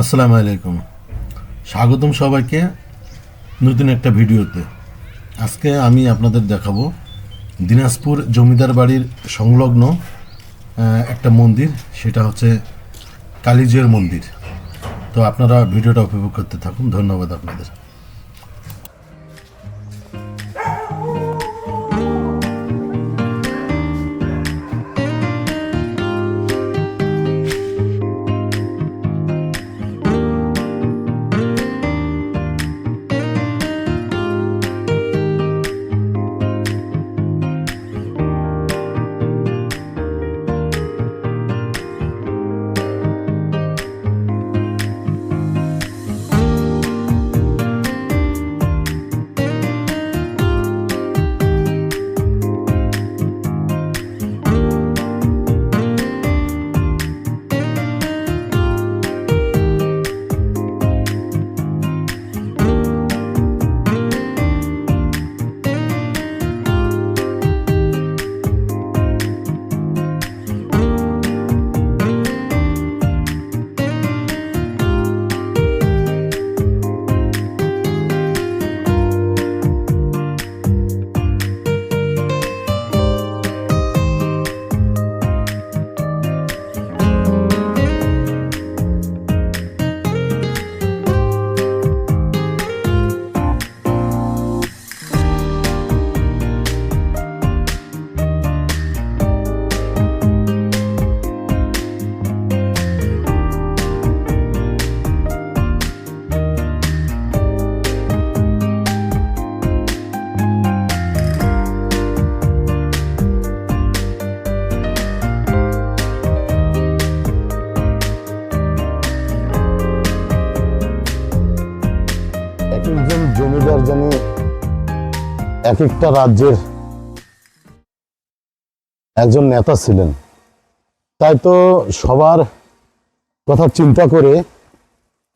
আসসালামু আলাইকুম। স্বাগতম সবাইকে নতুন একটা ভিডিওতে। আজকে আমি আপনাদের দেখাবো দিনাজপুর জমিদার বাড়ির সংলগ্ন একটা মন্দির, সেটা হচ্ছে কালীজয়ের মন্দির। তো আপনারা ভিডিওটা উপভোগ করতে থাকুন। ধন্যবাদ আপনাদের। জমিদার জানি এক একটা রাজ্যের একজন নেতা ছিলেন। তাই তো সবার কথা চিন্তা করে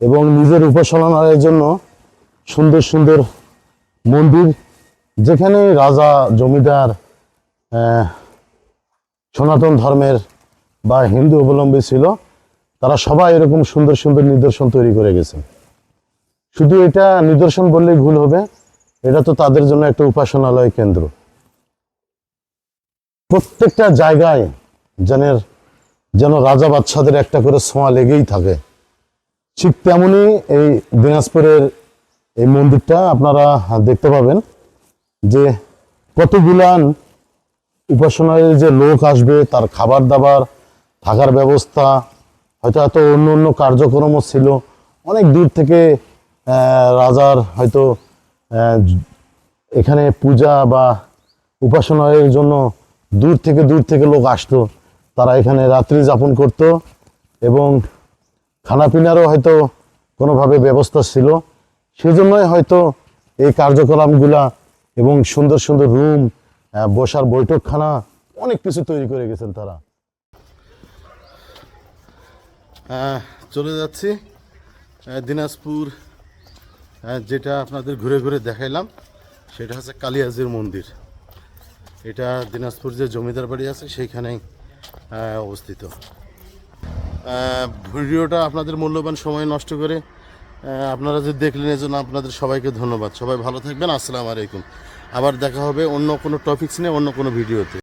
এবং নিজের উপাসনালয়ের জন্য সুন্দর সুন্দর মন্দির, যেখানে রাজা, জমিদার সনাতন ধর্মের বা হিন্দু অবলম্বী ছিল, তারা সবাই এরকম সুন্দর সুন্দর নিদর্শন তৈরি করে গেছেন। শুধু এটা নিদর্শন বললেই ভুল হবে, এটা তো তাদের জন্য একটা উপাসনালয় কেন্দ্র। প্রত্যেকটা জায়গায় যেন যেন রাজা বাচ্চাদের একটা করে ছোঁয়া লেগেই থাকে। ঠিক তেমনি এই দিনাজপুরের এই মন্দিরটা আপনারা দেখতে পাবেন যে কতগুলান উপাসনালয়ের যে লোক আসবে, তার খাবার দাবার থাকার ব্যবস্থা, হয়তো এত অন্য অন্য কার্যক্রমও ছিল, অনেক দূর থেকে রাজার হয়তো এখানে পূজা বা উপাসনালয়ের জন্য দূর থেকে দূর থেকে লোক আসতো। তারা এখানে রাত্রি যাপন করত এবং খানাপিনারও হয়তো কোনোভাবে ব্যবস্থা ছিল। সেজন্যই হয়তো এই কার্যক্রমগুলা এবং সুন্দর সুন্দর রুম বসার বৈঠকখানা অনেক কিছু তৈরি করে গেছেন তারা। চলে যাচ্ছি দিনাজপুর যেটা আপনাদের ঘুরে ঘুরে দেখাইলাম, সেটা হচ্ছে কালিয়াজির মন্দির। এটা দিনাজপুর যে জমিদার বাড়ি আছে, সেইখানেই অবস্থিত। ভিডিওটা আপনাদের মূল্যবান সময় নষ্ট করে আপনারা যে দেখলেন এজন্য আপনাদের সবাইকে ধন্যবাদ। সবাই ভালো থাকবেন, আসসালামু আলাইকুম। আবার দেখা হবে অন্য কোনো টপিক্স নিয়ে, অন্য কোনো ভিডিওতে।